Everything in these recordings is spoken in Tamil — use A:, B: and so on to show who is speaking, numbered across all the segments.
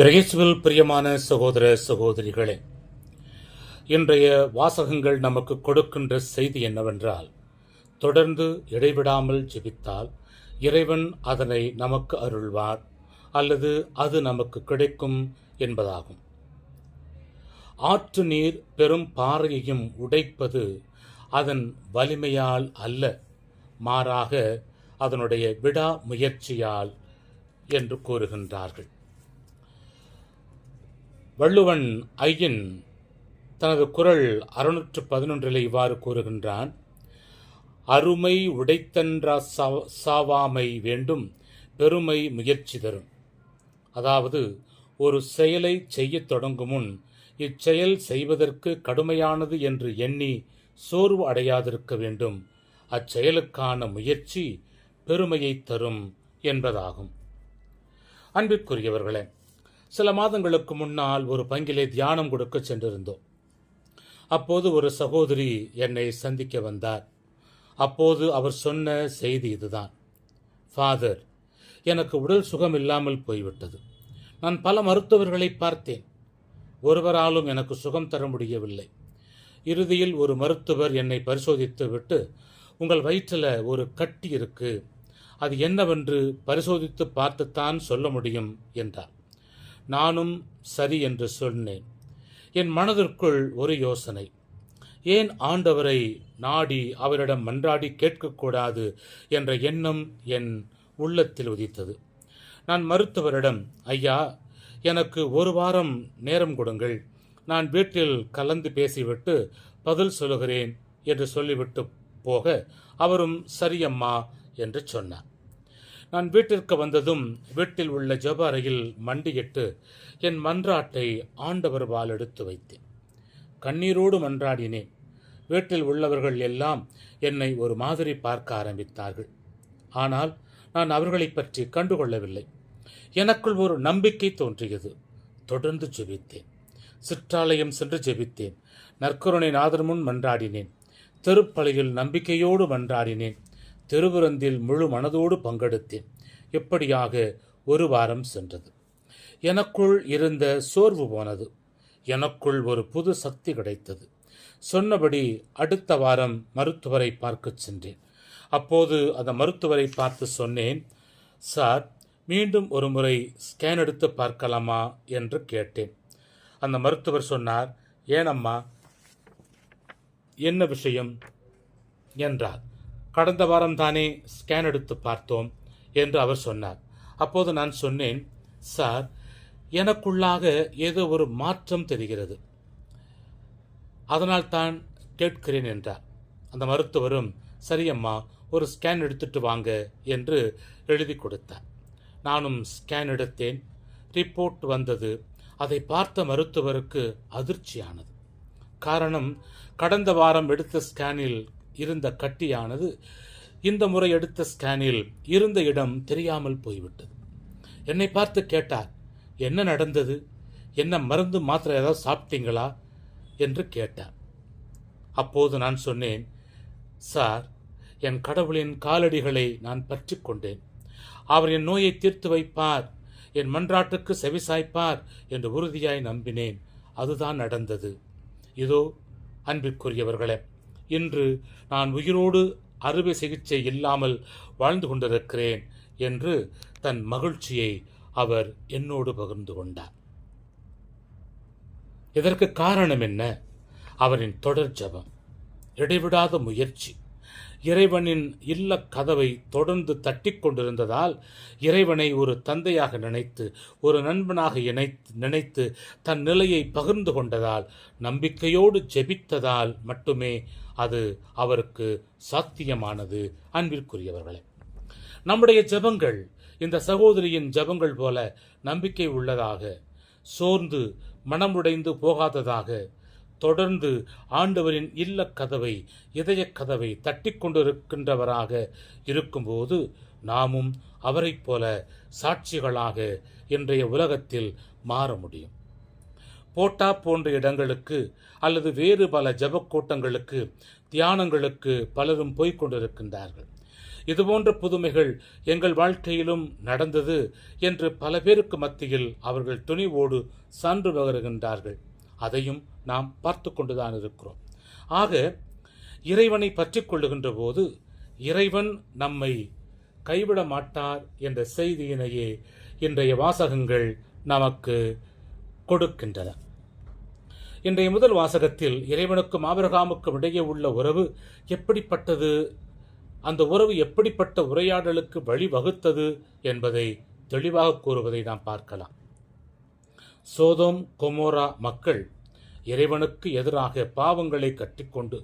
A: இறையேசுவில் பிரியமான சகோதர சகோதரிகளே இன்றைய வாசகங்கள் நமக்கு கொடுக்கின்ற செய்தி என்னவென்றால் தொடர்ந்து இடைவிடாமல் ஜெபித்தால் இறைவன் அதனை நமக்கு அருள்வார் அல்லது அது நமக்கு கிடைக்கும் என்பதாகும். ஆற்று நீர் பெரும் பாறையையும் உடைப்பது அதன் வலிமையால் அல்ல மாறாக அதனுடைய விடா முயற்சியால் என்று கூறுகின்றார்கள். வள்ளுவன் ஐயன் தனது குரல் அறுநூற்று பதினொன்றில் இவ்வாறு கூறுகின்றான் அருமை உடைத்தன்றா சாவாமை வேண்டும் பெருமை முயற்சி தரும். அதாவது ஒரு செயலை செய்யத் தொடங்கும் முன் இச்செயல் செய்வதற்கு கடுமையானது என்று எண்ணி சோர்வு அடையாதிருக்க வேண்டும். அச்செயலுக்கான முயற்சி பெருமையை தரும் என்பதாகும். அன்பிற்குரியவர்களே சில மாதங்களுக்கு முன்னால் ஒரு பங்கிலே தியானம் கொடுக்க சென்றிருந்தோம். அப்போது ஒரு சகோதரி என்னை சந்திக்க வந்தார். அப்போது அவர் சொன்ன செய்தி இதுதான். ஃபாதர் எனக்கு உடல் சுகம் இல்லாமல் போய்விட்டது. நான் பல மருத்துவர்களை பார்த்தேன். ஒருவராலும் எனக்கு சுகம் தர முடியவில்லை. இறுதியில் ஒரு மருத்துவர் என்னை பரிசோதித்து விட்டு உங்கள் வயிற்றில் ஒரு கட்டி இருக்கு. அது என்னவென்று பரிசோதித்து பார்த்துத்தான் சொல்ல முடியும் என்றார். நானும் சரி என்று சொன்னேன். என் மனதிற்குள் ஒரு யோசனை. ஏன் ஆண்டவரை நாடி அவரிடம் மன்றாடி கேட்கக்கூடாது என்ற எண்ணம் என் உள்ளத்தில் உதித்தது. நான் மருத்துவரிடம் ஐயா எனக்கு ஒரு வாரம் நேரம் கொடுங்கள். நான் வீட்டில் கலந்து பேசிவிட்டு பதில் சொல்லுகிறேன் என்று சொல்லிவிட்டு போக அவரும் சரியம்மா என்று சொன்னார். நான் வீட்டிற்கு வந்ததும் வீட்டில் உள்ள ஜப அறையில் மண்டியிட்டு என் மன்றாட்டை ஆண்டவர் வால் எடுத்து வைத்தேன். கண்ணீரோடு மன்றாடினேன். வீட்டில் உள்ளவர்கள் எல்லாம் என்னை ஒரு மாதிரி பார்க்க ஆரம்பித்தார்கள். ஆனால் நான் அவர்களைப் பற்றி கண்டுகொள்ளவில்லை. எனக்குள் ஒரு நம்பிக்கை தோன்றியது. தொடர்ந்து ஜெபித்தேன். சிற்றாலயம் சென்று ஜெபித்தேன். நற்கருணை நாதர் முன் மன்றாடினேன். தெருப்பலையில் நம்பிக்கையோடு மன்றாடினேன். திருவிருந்தில் முழு மனதோடு பங்கெடுத்தேன். இப்படியாக ஒரு வாரம் சென்றது. எனக்குள் இருந்த சோர்வு போனது. எனக்குள் ஒரு புது சக்தி கிடைத்தது. சொன்னபடி அடுத்த வாரம் மருத்துவரை பார்க்கச் சென்றேன். அப்போது அந்த மருத்துவரை பார்த்து சொன்னேன் சார் மீண்டும் ஒரு முறை ஸ்கேன் எடுத்து பார்க்கலாமா? என்று கேட்டேன். அந்த மருத்துவர் சொன்னார் ஏனம்மா என்ன விஷயம்? என்றார். கடந்த வாரம் தானே ஸ்கேன் எடுத்து பார்த்தோம் என்று அவர் சொன்னார். அப்போது நான் சொன்னேன் சார் எனக்குள்ளாக ஏதோ ஒரு மாற்றம் தெரிகிறது. அதனால் தான் கேட்கிறேன் என்றார். அந்த மருத்துவரும் சரியம்மா ஒரு ஸ்கேன் எடுத்துட்டு வாங்க என்று எழுதி கொடுத்தார். நானும் ஸ்கேன் எடுத்தேன். ரிப்போர்ட் வந்தது. அதை பார்த்த மருத்துவருக்கு அதிர்ச்சியானது. காரணம் கடந்த வாரம் எடுத்த ஸ்கேனில் இருந்த கட்டியானது இந்த முறை எடுத்த ஸ்கேனில் இருந்த இடம் தெரியாமல் போய்விட்டது. என்னை பார்த்து கேட்டார் என்ன நடந்தது? என்ன மருந்து மாத்திரை ஏதாவது சாப்பிட்டீங்களா? என்று கேட்டார். அப்போது நான் சொன்னேன் சார் என் கடவுளின் காலடிகளை நான் பற்றி கொண்டேன். அவர் என் நோயை தீர்த்து வைப்பார் என் மன்றாட்டுக்கு செவிசாய்ப்பார் என்று உறுதியாய் நம்பினேன். அதுதான் நடந்தது. இதோ அன்பிற்குரியவர்களே இன்று நான் உயிரோடு அறுவை சிகிச்சை இல்லாமல் வாழ்ந்து கொண்டிருக்கிறேன் என்று தன் மகிழ்ச்சியை அவர் என்னோடு பகிர்ந்து கொண்டார். இதற்கு காரணம் என்ன? அவரின் தொடர் ஜபம். இடைவிடாத முயற்சி. இறைவனின் இல்ல கதவை தொடர்ந்து தட்டி கொண்டிருந்ததால் இறைவனை ஒரு தந்தையாக நினைத்து ஒரு நண்பனாக இணைத்து நினைத்து தன் நிலையை பகிர்ந்து கொண்டதால் நம்பிக்கையோடு ஜெபித்ததால் மட்டுமே அது அவருக்கு சாத்தியமானது. அன்பிற்குரியவர்களே நம்முடைய ஜெபங்கள் இந்த சகோதரியின் ஜெபங்கள் போல நம்பிக்கை உள்ளதாக சோர்ந்து மனமுடைந்து போகாததாக தொடர்ந்து ஆண்டவரின் இல்ல கதவை இதயக் கதவை தட்டி கொண்டிருக்கின்றவராக இருக்கும்போது நாமும் அவரைப் போல சாட்சிகளாக இன்றைய உலகத்தில் மாற முடியும். போட்டா போன்ற இடங்களுக்கு அல்லது வேறு பல ஜபக்கூட்டங்களுக்கு தியானங்களுக்கு பலரும் போய்க் கொண்டிருக்கின்றார்கள். இதுபோன்ற புதுமைகள் எங்கள் வாழ்க்கையிலும் நடந்தது என்று பல பேருக்கு மத்தியில் அவர்கள் துணிவோடு சான்று பகருகின்றார்கள். அதையும் நாம் பார்த்து கொண்டுதான் இருக்கிறோம். ஆக இறைவனை பற்றி கொள்ளுகின்ற போது இறைவன் நம்மை கைவிட மாட்டார் என்ற செய்தியினையே இன்றைய வாசகங்கள் நமக்கு கொடுக்கின்றன. இன்றைய முதல் வாசகத்தில் இறைவனுக்கும் ஆபிரகாமுக்கும் இடையே உள்ள உறவு எப்படிப்பட்டது? அந்த உறவு எப்படிப்பட்ட உரையாடலுக்கு வழிவகுத்தது என்பதை தெளிவாக கூறுவதை நாம் பார்க்கலாம். சோதோம் கொமோரா மக்கள் இறைவனுக்கு எதிராக பாவங்களை கட்டிக்கொண்டு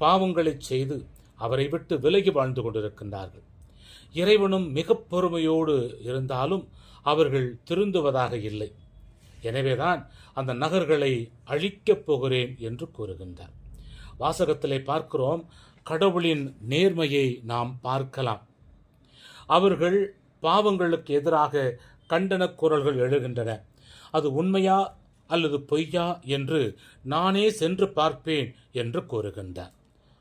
A: பாவங்களை செய்து அவரை விட்டு விலகி வாழ்ந்து கொண்டிருக்கின்றார்கள். இறைவனும் மிக பொறுமையோடு இருந்தாலும் அவர்கள் திருந்துவதாக இல்லை. எனவேதான் அந்த நகர்களை அழிக்கப் போகிறேன் என்று கூறுகின்றார். வாசகத்திலே பார்க்கிறோம் கடவுளின் நேர்மையை நாம் பார்க்கலாம். அவர்கள் பாவங்களுக்கு எதிராக கண்டன குரல்கள் எழுகின்றன. அது உண்மையா அல்லது பொய்யா என்று நானே சென்று பார்ப்பேன் என்று கூறுகின்றார்.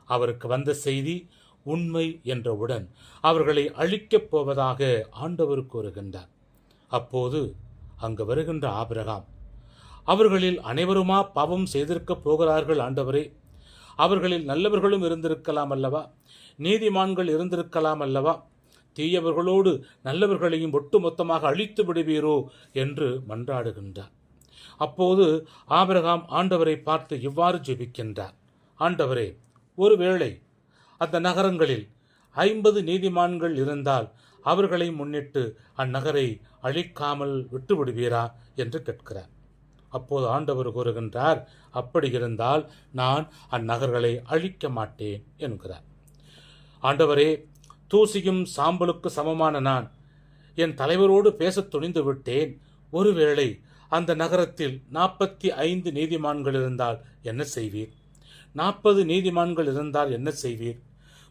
A: அவருக்கு வந்த செய்தி உண்மை என்றவுடன் அவர்களை அழிக்கப் போவதாக ஆண்டவர் கூறுகின்றார். அப்போது அங்கு வருகின்ற ஆபிரகாம் அவர்களில் அனைவருமா பாவம் செய்திருக்கப் போகிறார்கள் ஆண்டவரே? அவர்களில் நல்லவர்களும் இருந்திருக்கலாம் அல்லவா? நீதிமான்கள் இருந்திருக்கலாம் அல்லவா? தீயவர்களோடு நல்லவர்களையும் ஒட்டுமொத்தமாக அழித்து விடுவீரோ என்று மன்றாடுகின்றார். அப்போது ஆபிரகாம் ஆண்டவரை பார்த்து இவ்வாறு ஜெபிக்கின்றார். ஆண்டவரே ஒருவேளை அந்த நகரங்களில் ஐம்பது நீதிமான்கள் இருந்தால் அவர்களை முன்னிட்டு அந்நகரை அழிக்காமல் விட்டுவிடுவீரா என்று கேட்கிறார். அப்போது ஆண்டவர் கூறுகின்றார் அப்படி இருந்தால் நான் அந்நகர்களை அழிக்க மாட்டேன் என்கிறார். ஆண்டவரே தூசியும் சாம்பலுக்கு சமமான நான். என் தலைவரோடு பேசத் துணிந்து விட்டேன். ஒருவேளை அந்த நகரத்தில் நாற்பத்தி ஐந்து நீதிமான்கள் இருந்தால் என்ன செய்வீர்? நாற்பது நீதிமான்கள் இருந்தால் என்ன செய்வீர்?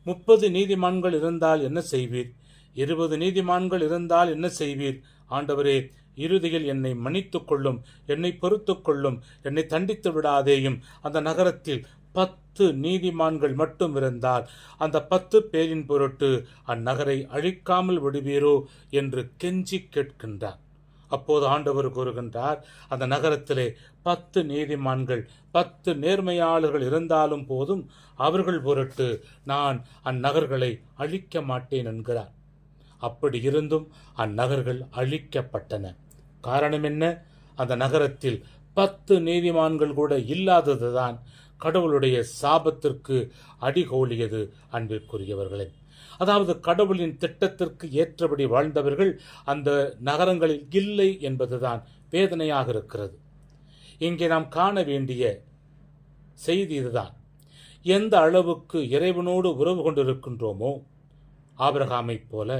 A: முப்பது நீதிமான்கள் இருந்தால் என்ன செய்வீர்? இருபது நீதிமான்கள் இருந்தால் என்ன செய்வீர்? ஆண்டவரே இறுதியில் என்னை மன்னித்துக்கொள்ளும் என்னை பொறுத்துக்கொள்ளும் என்னை தண்டித்து விடாதேயும் அந்த நகரத்தில் பத்து நீதிமான்கள் மட்டும் இருந்தால் அந்த பத்து பேரின் பொருட்டு அந்நகரை அழிக்காமல் விடுவீரோ என்று கெஞ்சி கேட்கின்றார். அப்போது ஆண்டவர் கூறுகின்றார் அந்த நகரத்திலே பத்து நீதிமான்கள் பத்து நேர்மையாளர்கள் இருந்தாலும் போதும் அவர்கள் பொருட்டு நான் அந்நகர்களை அழிக்க மாட்டேன் என்கிறார். அப்படி இருந்தும் அந்நகர்கள் அழிக்கப்பட்டன. காரணம் என்ன? அந்த நகரத்தில் பத்து நீதிமான்கள் கூட இல்லாததுதான் கடவுளுடைய சாபத்திற்கு அடிகோலியது அன்பிற்குரியவர்களே. அதாவது கடவுளின் திட்டத்திற்கு ஏற்றபடி வாழ்ந்தவர்கள் அந்த நகரங்களில் இல்லை என்பதுதான் வேதனையாக இருக்கிறது. இங்கே நாம் காண வேண்டிய செய்தி இதுதான். எந்த அளவுக்கு இறைவனோடு உறவு கொண்டிருக்கின்றோமோ ஆபிரகாமைப் போல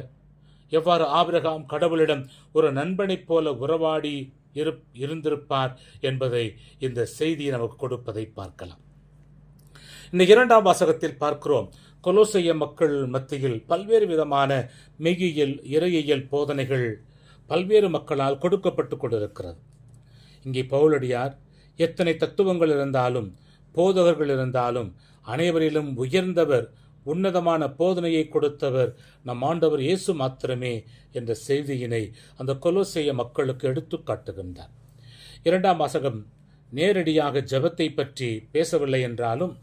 A: எவ்வாறு ஆபிரகாம் கடவுளிடம் ஒரு நண்பனைப் போல உறவாடி இரு இருந்திருப்பார் என்பதை இந்த செய்தி நமக்கு கொடுப்பதை பார்க்கலாம். இந்த இரண்டாம் வாசகத்தில் பார்க்கிறோம். கொலோசைய மக்கள் மத்தியில் பல்வேறு விதமான மெய்யியல் இறையியல் போதனைகள் பல்வேறு மக்களால் கொடுக்கப்பட்டு கொண்டிருக்கிறது. இங்கே பவுலடியார் எத்தனை தத்துவங்கள் இருந்தாலும் போதகர்கள் இருந்தாலும் அனைவரிலும் உயர்ந்தவர் உன்னதமான போதனையை கொடுத்தவர் நம் ஆண்டவர் இயேசு மாத்திரமே என்ற செய்தியினை அந்த கொலோசைய மக்களுக்கு எடுத்து காட்டுகின்றார். இரண்டாம் வாசகம் நேரடியாக ஜபத்தை பற்றி பேசவில்லை என்றாலும்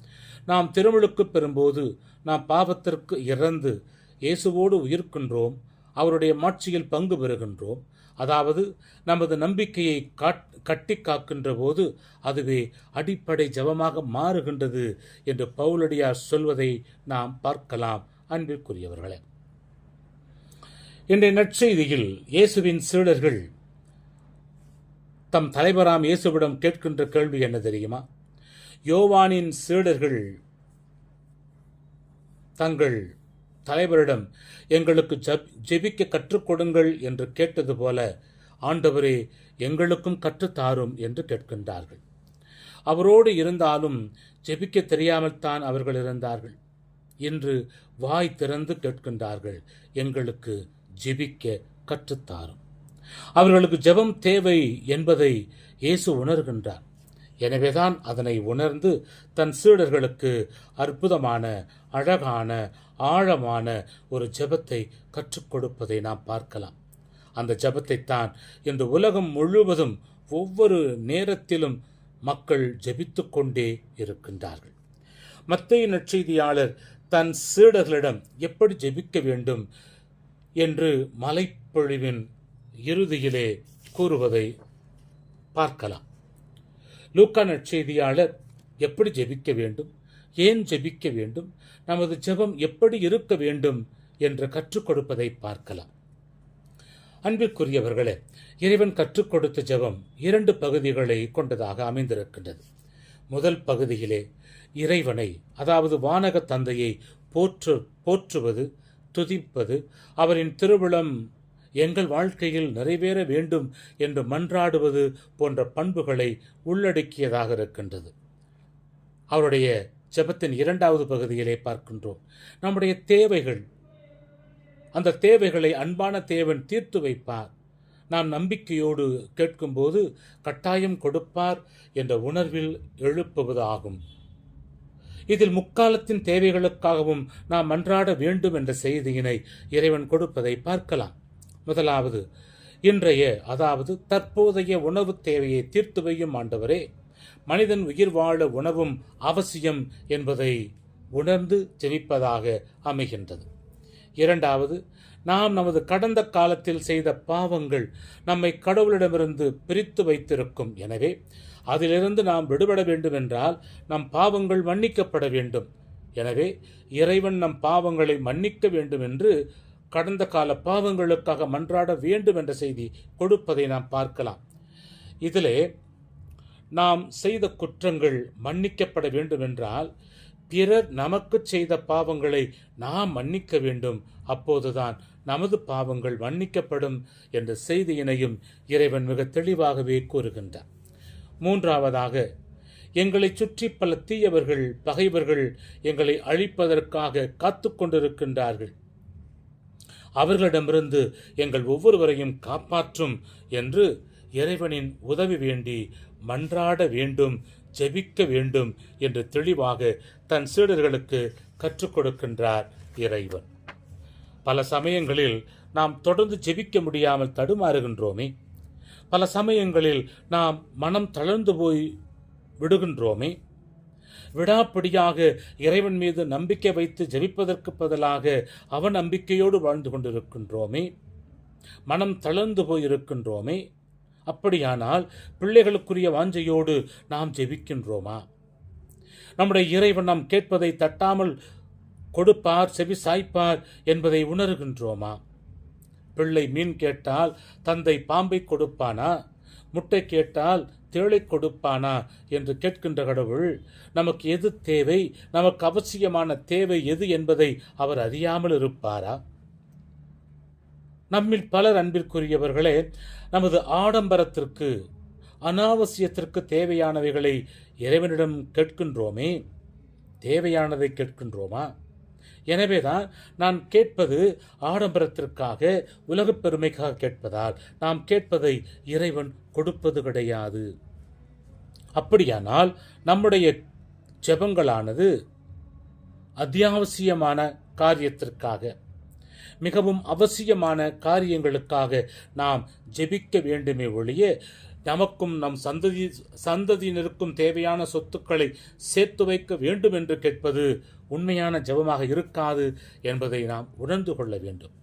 A: நாம் திருமுழுக்கு பெறும்போது நாம் பாவத்திற்கு இறந்து இயேசுவோடு உயிர்க்கின்றோம் அவருடைய மாட்சியில் பங்கு பெறுகின்றோம் அதாவது நமது நம்பிக்கையை காட் கட்டி காக்கின்ற போது அதுவே அடிப்படை ஜபமாக மாறுகின்றது என்று பவுலடியார் சொல்வதை நாம் பார்க்கலாம். அன்பிற்குரியவர்களே இன்றைய நற்செய்தியில் இயேசுவின் சீடர்கள் தம் தலைவராம் இயேசுவிடம் கேட்கின்ற கேள்வி என்ன தெரியுமா? யோவானின் சீடர்கள் தங்கள் தலைவரிடம் எங்களுக்கு ஜப் ஜெபிக்க கற்றுக் கொடுங்கள் என்று கேட்டது போல ஆண்டவரே எங்களுக்கும் கற்றுத்தாரும் என்று கேட்கின்றார்கள். அவரோடு இருந்தாலும் ஜெபிக்க தெரியாமல் தான் அவர்கள் இருந்தார்கள். இன்று வாய் திறந்து கேட்கின்றார்கள் எங்களுக்கு ஜெபிக்க கற்றுத்தாரும். அவர்களுக்கு ஜெபம் தேவை என்பதை இயேசு உணர்கின்றார். எனவேதான் அதனை உணர்ந்து தன் சீடர்களுக்கு அற்புதமான அழகான ஆழமான ஒரு ஜெபத்தை கற்றுக் கொடுப்பதை நாம் பார்க்கலாம். அந்த ஜபத்தைத்தான் தான் இந்த உலகம் முழுவதும் ஒவ்வொரு நேரத்திலும் மக்கள் ஜபித்து கொண்டே இருக்கின்றார்கள். மத்திய நற்செய்தியாளர் தன் சீடர்களிடம் எப்படி ஜெபிக்க வேண்டும்? என்று மலைப்பொழிவின் இறுதியிலே கூறுவதை பார்க்கலாம். லூக்கா நற்செய்தியாளர் எப்படி ஜெபிக்க வேண்டும்? ஏன் ஜெபிக்க வேண்டும்? நமது ஜெபம் எப்படி இருக்க வேண்டும் என்று கற்றுக் கொடுப்பதை பார்க்கலாம். அன்பிற்குரியவர்களே இறைவன் கற்றுக் கொடுத்த ஜெபம் இரண்டு பகுதிகளை கொண்டதாக அமைந்திருக்கின்றது. முதல் பகுதியிலே இறைவனை அதாவது வானக தந்தையை போற்று போற்றுவது துதிப்பது அவரின் திருவிழம் எங்கள் வாழ்க்கையில் நிறைவேற வேண்டும் என்று மன்றாடுவது போன்ற பண்புகளை உள்ளடக்கியதாக இருக்கின்றது. அவருடைய ஜெபத்தின் இரண்டாவது பகுதியிலே பார்க்கின்றோம். நம்முடைய தேவைகள் அந்த தேவைகளை அன்பான தேவன் தீர்த்து வைப்பார். நாம் நம்பிக்கையோடு கேட்கும்போது கட்டாயம் கொடுப்பார் என்ற உணர்வில் எழுப்புவது ஆகும். இதில் முக்காலத்தின் தேவைகளுக்காகவும் நாம் மன்றாட வேண்டும் என்ற செய்தியினை இறைவன் கொடுப்பதை பார்க்கலாம். முதலாவது இன்றைய அதாவது தற்போதைய உணவு தேவையை தீர்த்து வையும் ஆண்டவரே மனிதன் உயிர் வாழ உணவும் அவசியம் என்பதை உணர்ந்து ஜெபிப்பதாக அமைகின்றது. இரண்டாவது நாம் நமது கடந்த காலத்தில் செய்த பாவங்கள் நம்மை கடவுளிடமிருந்து பிரித்து வைத்திருக்கும். எனவே அதிலிருந்து நாம் விடுபட வேண்டும் என்றால் நம் பாவங்கள் மன்னிக்கப்பட வேண்டும். எனவே இறைவன் நம் பாவங்களை மன்னிக்க வேண்டும் என்று கடந்த கால பாவங்களுக்காக மன்றாட வேண்டும் என்ற செய்தி கொடுப்பதை நாம் பார்க்கலாம். இதிலே நாம் செய்த குற்றங்கள் மன்னிக்கப்பட வேண்டுமென்றால் பிறர் நமக்கு செய்த பாவங்களை நாம் மன்னிக்க வேண்டும். அப்போதுதான் நமது பாவங்கள் மன்னிக்கப்படும் என்ற செய்தியினையும் இறைவன் மிக தெளிவாகவே கூறுகின்றார். மூன்றாவதாக எங்களை சுற்றி பல தீயவர்கள் பகைவர்கள் எங்களை அழிப்பதற்காக காத்து கொண்டிருக்கின்றார்கள். அவர்களிடமிருந்து எங்கள் ஒவ்வொருவரையும் காப்பாற்றும் என்று இறைவனின் உதவி வேண்டி மன்றாட வேண்டும் ஜெபிக்க வேண்டும் என்று தெளிவாக தன் சீடர்களுக்கு கற்றுக் கொடுக்கின்றார் இறைவன். பல சமயங்களில் நாம் தொடர்ந்து ஜெபிக்க முடியாமல் தடுமாறுகின்றோமே. பல சமயங்களில் நாம் மனம் தளர்ந்து போய் விடுகின்றோமே. விடாப்பிடியாக இறைவன் மீது நம்பிக்கை வைத்து ஜெபிப்பதற்கு பதிலாக அவநம்பிக்கையோடு நம்பிக்கையோடு வாழ்ந்து கொண்டிருக்கின்றோமே. மனம் தளர்ந்து போய் இருக்கின்றோமே அப்படியானால் பிள்ளைகளுக்குரிய வாஞ்சையோடு நாம் ஜெபிக்கின்றோமா? நம்முடைய இறைவன் நாம் கேட்பதை தட்டாமல் கொடுப்பார் செவி சாய்ப்பார் என்பதை உணர்கின்றோமா? பிள்ளை மீன் கேட்டால் தந்தை பாம்பை கொடுப்பானா? முட்டை கேட்டால் தேளை கொடுப்பானா? என்று கேட்கின்ற கடவுள் நமக்கு எது தேவை? நமக்கு அவசியமான தேவை எது என்பதை அவர் அறியாமல் இருப்பாரா? நம்மில் பலர் அன்பிற்குரியவர்களே நமது ஆடம்பரத்திற்கு அனாவசியத்திற்கு தேவையானவைகளை இறைவனிடம் கேட்கின்றோமே? தேவையானதை கேட்கின்றோமா? எனவேதான் நான் கேட்பது ஆடம்பரத்திற்காக உலகப் பெருமைக்காக கேட்பதால் நாம் கேட்பதை இறைவன் கொடுப்பது கிடையாது. அப்படியானால் நம்முடைய ஜெபங்களானது அத்தியாவசியமான காரியத்திற்காக மிகவும் அவசியமான காரியங்களுக்காக நாம் ஜெபிக்க வேண்டுமே ஒழிய நமக்கும் நம் சந்ததி சந்ததியினருக்கும் தேவையான சொத்துக்களை சேர்த்து வைக்க வேண்டும் என்று கேட்பது உண்மையான ஜெபமாக இருக்காது என்பதை நாம் உணர்ந்து கொள்ள வேண்டும்.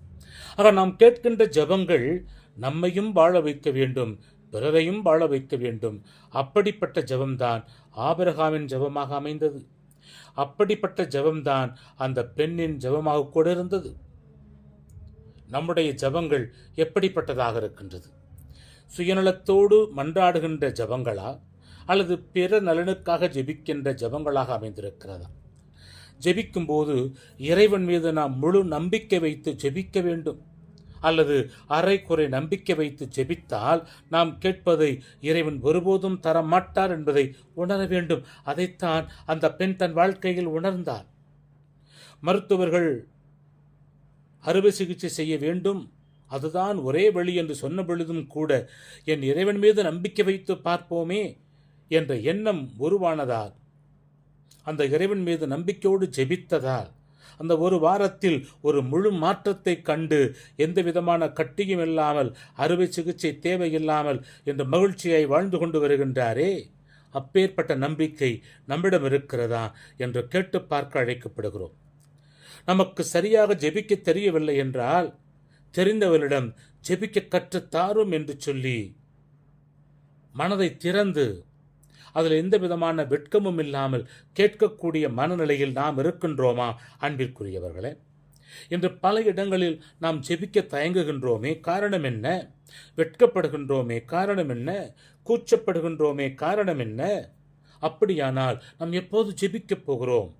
A: ஆக நாம் கேட்கின்ற ஜெபங்கள் நம்மையும் வாழ வைக்க வேண்டும் பிறரையும் வாழ வைக்க வேண்டும். அப்படிப்பட்ட ஜபம்தான் ஆபரகாமின் ஜெபமாக அமைந்தது. அப்படிப்பட்ட ஜபம்தான் அந்த பெண்ணின் ஜெபமாக கூட இருந்தது. நம்முடைய ஜெபங்கள் எப்படிப்பட்டதாக இருக்கின்றது? சுயநலத்தோடு மன்றாடுகின்ற ஜபங்களா? அல்லது பிற நலனுக்காக ஜெபிக்கின்ற ஜெபங்களாக அமைந்திருக்கிறதா? ஜெபிக்கும்போது இறைவன் மீது நாம் முழு நம்பிக்கை வைத்து ஜெபிக்க வேண்டும். அல்லது அரைக்குறை நம்பிக்கை வைத்து ஜெபித்தால் நாம் கேட்பதை இறைவன் ஒருபோதும் தர மாட்டார் என்பதை உணர வேண்டும். அதைத்தான் அந்த பெண் தன் வாழ்க்கையில் உணர்ந்தார் மருத்துவர்கள் அறுவை சிகிச்சை செய்ய வேண்டும். அதுதான் ஒரே வழி என்று சொன்ன பொழுதும் கூட என் இறைவன் மீது நம்பிக்கை வைத்து பார்ப்போமே என்ற எண்ணம் உருவானதால் அந்த இறைவன் மீது நம்பிக்கையோடு ஜெபித்ததால் அந்த ஒரு வாரத்தில் ஒரு முழு மாற்றத்தை கண்டு எந்த விதமான கட்டியும் இல்லாமல் அறுவை சிகிச்சை தேவையில்லாமல் என்ற மகிழ்ச்சியை வாழ்ந்து கொண்டு வருகின்றாரே. அப்பேற்பட்ட நம்பிக்கை நம்மிடம் இருக்கிறதா என்று கேட்டு பார்க்க அழைக்கப்படுகிறோம். நமக்கு சரியாக ஜெபிக்க தெரியவில்லை என்றால் தெரிந்தவரிடம் ஜெபிக்க கற்றுத் தாரும் என்று சொல்லி மனதை திறந்து அதில் எந்த விதமான வெட்கமும் இல்லாமல் கேட்கக்கூடிய மனநிலையில் நாம் இருக்கின்றோமா? அன்பிற்குரியவர்களே இன்று பல இடங்களில் நாம் ஜெபிக்க தயங்குகின்றோமே காரணம் என்ன? வெட்கப்படுகின்றோமே காரணம் என்ன? கூச்சப்படுகின்றோமே காரணம் என்ன? அப்படியானால் நாம் எப்போது ஜெபிக்கப் போகிறோம்?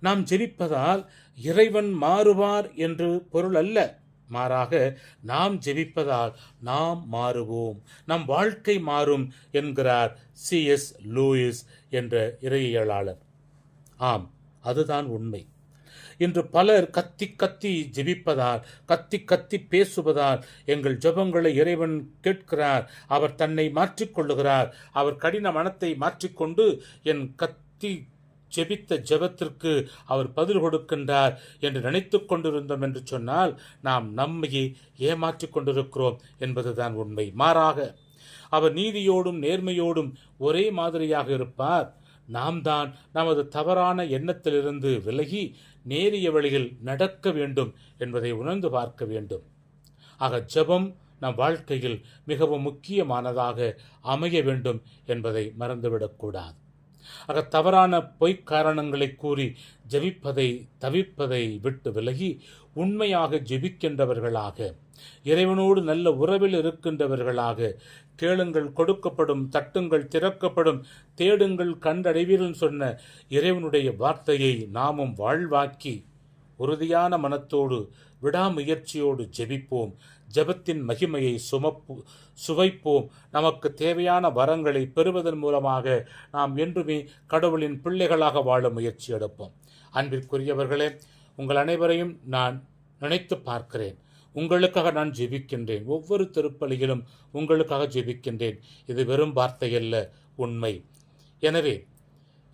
A: நாம் ஜெபிப்பதால் இறைவன் மாறுவார் என்று பொருள் அல்ல. மாறாக நாம் ஜெபிப்பதால் நாம் மாறுவோம். நம் வாழ்க்கை மாறும் என்கிறார் சி. எஸ். லூயிஸ் என்ற இறையியலாளர். ஆம் அதுதான் உண்மை. இன்று பலர் கத்தி கத்தி ஜெபிப்பதால் கத்தி கத்தி பேசுவதால் எங்கள் ஜெபங்களை இறைவன் கேட்கிறார். அவர் தன்னை மாற்றிக்கொள்ளுகிறார் அவர் கடின மனத்தை மாற்றிக்கொண்டு என் கத்தி ஜெபித்த ஜெபத்திற்கு அவர் பதில் கொடுக்கின்றார் என்று நினைத்து கொண்டிருந்தோம் என்று சொன்னால் நாம் நம்மையே ஏமாற்றிக் கொண்டிருக்கிறோம் என்பதுதான் உண்மை. மாறாக அவர் நீதியோடும் நேர்மையோடும் ஒரே மாதிரியாக இருப்பார். நாம் தான் நமது தவறான எண்ணத்திலிருந்து விலகி நேரிய வழியில் நடக்க வேண்டும் என்பதை உணர்ந்து பார்க்க வேண்டும். ஆக ஜெபம் நம் வாழ்க்கையில் மிகவும் முக்கியமானதாக அமைய வேண்டும் என்பதை மறந்துவிடக்கூடாது. ஆக தவறான பொய்க் காரணங்களை கூறி ஜெபிப்பதை தவிர்ப்பதை விட்டு விலகி உண்மையாக ஜெபிக்கின்றவர்களாக இறைவனோடு நல்ல உறவில் இருக்கின்றவர்களாக கேளுங்கள் கொடுக்கப்படும் தட்டுங்கள் திறக்கப்படும் தேடுங்கள் கண்டடைவீர்கள் சொன்ன இறைவனுடைய வார்த்தையை நாமும் வாழ்வாக்கி உறுதியான மனத்தோடு விடாமுயற்சியோடு ஜெபிப்போம். ஜெபத்தின் மகிமையை சுமப்பு சுவைப்போம். நமக்கு தேவையான வரங்களை பெறுவதன் மூலமாக நாம் என்றுமே கடவுளின் பிள்ளைகளாக வாழ முயற்சி எடுப்போம். அன்பிற்குரியவர்களே உங்கள் அனைவரையும் நான் நினைத்து பார்க்கிறேன். உங்களுக்காக நான் ஜெபிக்கின்றேன். ஒவ்வொரு திருப்பலியிலும் உங்களுக்காக ஜெபிக்கின்றேன். இது வெறும் வார்த்தையல்ல உண்மை. எனவே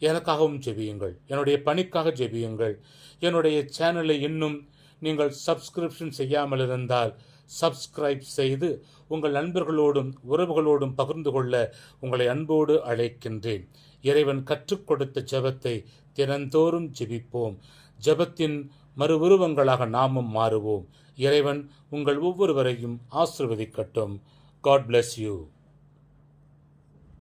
A: எனக்காகவும் ஜெபியுங்கள். என்னுடைய பணிக்காக ஜெபியுங்கள். என்னுடைய சேனலை இன்னும் நீங்கள் சப்ஸ்கிரிப்ஷன் செய்யாமல் இருந்தால் சப்ஸ்கிரைப் செய்து உங்கள் நண்பர்களோடும் உறவுகளோடும் பகிர்ந்து கொள்ள உங்களை அன்போடு அழைக்கின்றேன். இறைவன் கற்றுக் கொடுத்த ஜெபத்தை தினந்தோறும் ஜெபிப்போம். ஜெபத்தின் மறு உருவங்களாக நாமும் மாறுவோம். இறைவன் உங்கள் ஒவ்வொருவரையும் ஆசிர்வதிக்கட்டும். God bless you